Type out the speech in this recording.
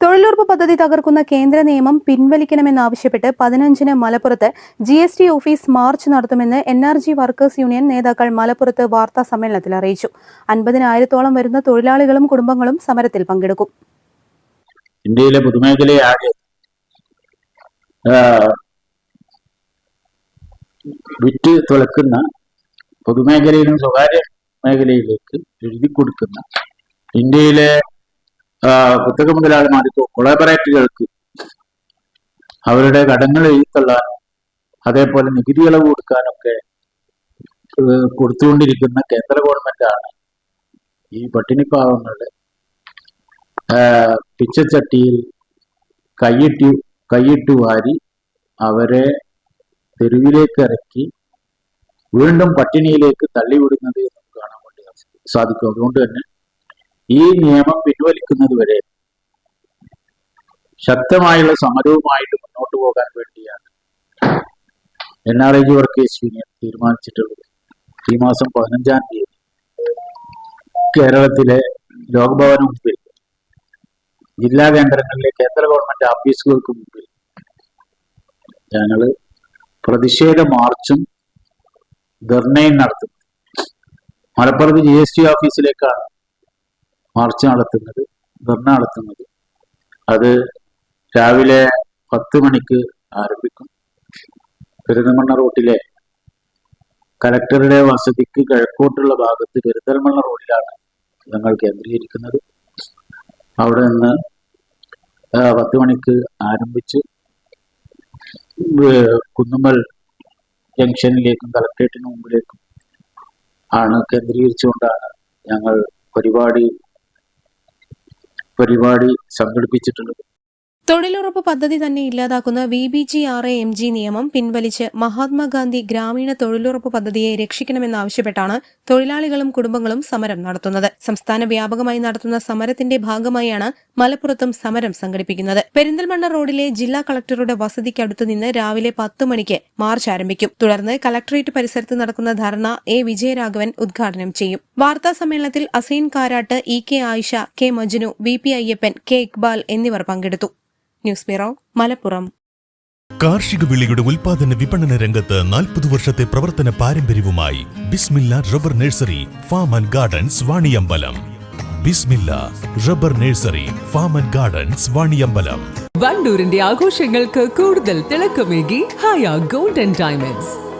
തൊഴിലുറപ്പ് പദ്ധതി തകർക്കുന്ന കേന്ദ്ര നിയമം പിൻവലിക്കണമെന്നാവശ്യപ്പെട്ട് പതിനഞ്ചിന് മലപ്പുറത്ത് G S T office march നടത്തുമെന്ന് N R G workers union നേതാക്കൾ മലപ്പുറത്ത് വാർത്താ സമ്മേളനത്തിൽ അറിയിച്ചു. അൻപതിനായിരത്തോളം വരുന്ന തൊഴിലാളികളും കുടുംബങ്ങളും സമരത്തിൽ പങ്കെടുക്കും. ഇന്ത്യയിലെ പൊതുമേഖലയെ വിറ്റ് തുളക്കുന്ന പൊതുമേഖലയിലും സ്വകാര്യ മേഖലയിലേക്ക് എഴുതി കൊടുക്കുന്ന ഇന്ത്യയിലെ കുത്തക മുതലാളിമാർക്കോ കൊളാബറേറ്റുകൾക്ക് അവരുടെ കടങ്ങൾ എഴുത്തള്ളാനും അതേപോലെ നികുതി ഇളവ് കൊടുക്കാനൊക്കെ കൊടുത്തുകൊണ്ടിരിക്കുന്ന കേന്ദ്ര ഗവൺമെന്റാണ് ഈ പട്ടിണിപ്പാവങ്ങളുടെ പിച്ചച്ചട്ടിയിൽ കൈയിട്ട് കൈയിട്ട് വാരി അവരെ തെരുവിലേക്ക് ഇറക്കി വീണ്ടും പട്ടിണിയിലേക്ക് തള്ളിവിടുന്നത് നമുക്ക് കാണാൻ വേണ്ടി സാധിക്കും. അതുകൊണ്ട് തന്നെ ഈ നിയമം പിൻവലിക്കുന്നത് വരെ ശക്തമായുള്ള സമരവുമായിട്ട് മുന്നോട്ട് പോകാൻ വേണ്ടിയാണ് N R I G workers union തീരുമാനിച്ചിട്ടുള്ളത്. ഈ മാസം പതിനഞ്ചാം തീയതി കേരളത്തിലെ ലോക്ഭവന് മുമ്പിൽ ജില്ലാ കേന്ദ്രങ്ങളിലെ കേന്ദ്ര ഗവൺമെന്റ് ഓഫീസുകൾക്ക് മുമ്പിൽ ഞങ്ങൾ പ്രതിഷേധ മാർച്ചും ധർണയും നടത്തും. മലപ്പുറത്ത് ജി എസ് ടി ഓഫീസിലേക്കാണ് മാർച്ച് നടത്തുന്നത് ധർണ നടത്തുന്നത്. അത് രാവിലെ പത്ത് മണിക്ക് ആരംഭിക്കും. പെരുന്തൽമണ്ണ റോട്ടിലെ കലക്ടറുടെ വസതിക്ക് കിഴക്കോട്ടുള്ള ഭാഗത്ത് പെരുന്തൽമണ്ണ റോഡിലാണ് ഞങ്ങൾ കേന്ദ്രീകരിക്കുന്നത്. അവിടെ നിന്ന് പത്ത് മണിക്ക് ആരംഭിച്ച് കുന്നുമൽ ജംഗ്ഷനിലേക്കും കളക്ട്രേറ്റിന് മുമ്പിലേക്കും ആണ് കേന്ദ്രീകരിച്ചുകൊണ്ടാണ് ഞങ്ങൾ പരിപാടി പരിപാടി സംഘടിപ്പിച്ചിട്ടുള്ളത് തൊഴിലുറപ്പ് പദ്ധതി തന്നെ ഇല്ലാതാക്കുന്ന V B G R A M G നിയമം പിൻവലിച്ച് മഹാത്മാഗാന്ധി ഗ്രാമീണ തൊഴിലുറപ്പ് പദ്ധതിയെ രക്ഷിക്കണമെന്നാവശ്യപ്പെട്ടാണ് തൊഴിലാളികളും കുടുംബങ്ങളും സമരം നടത്തുന്നത്. സംസ്ഥാന വ്യാപകമായി നടത്തുന്ന സമരത്തിന്റെ ഭാഗമായാണ് മലപ്പുറത്തും സമരം സംഘടിപ്പിക്കുന്നത്. പെരിന്തൽമണ്ണ റോഡിലെ ജില്ലാ കളക്ടറുടെ വസതിക്കടുത്ത് നിന്ന് രാവിലെ പത്ത് മണിക്ക് മാർച്ച് ആരംഭിക്കും. തുടർന്ന് കളക്ടറേറ്റ് പരിസരത്ത് നടക്കുന്ന ധർണ എ വിജയരാഘവൻ ഉദ്ഘാടനം ചെയ്യും. വാർത്താ സമ്മേളനത്തിൽ Aseen Karat E K Ayisha K Majnu V P Ayyappan K Iqbal എന്നിവർ പങ്കെടുത്തു. News bureau Malappuram. കാർഷിക വിളിയുടെ ഉൽപാദന വിപണന രംഗത്ത് നാൽപ്പത് വർഷത്തെ പ്രവർത്തന പാരമ്പര്യവുമായി Bismilla rubber nursery farm and gardens Vaniyambalam. Bismilla rubber nursery farm and gardens Vaniyambalam. വണ്ടൂരിന്റെ ആഘോഷങ്ങൾക്ക് കൂടുതൽ തിളക്കമേകി ഹായ ഗോൾഡൻ ഡയമണ്ട്സ്.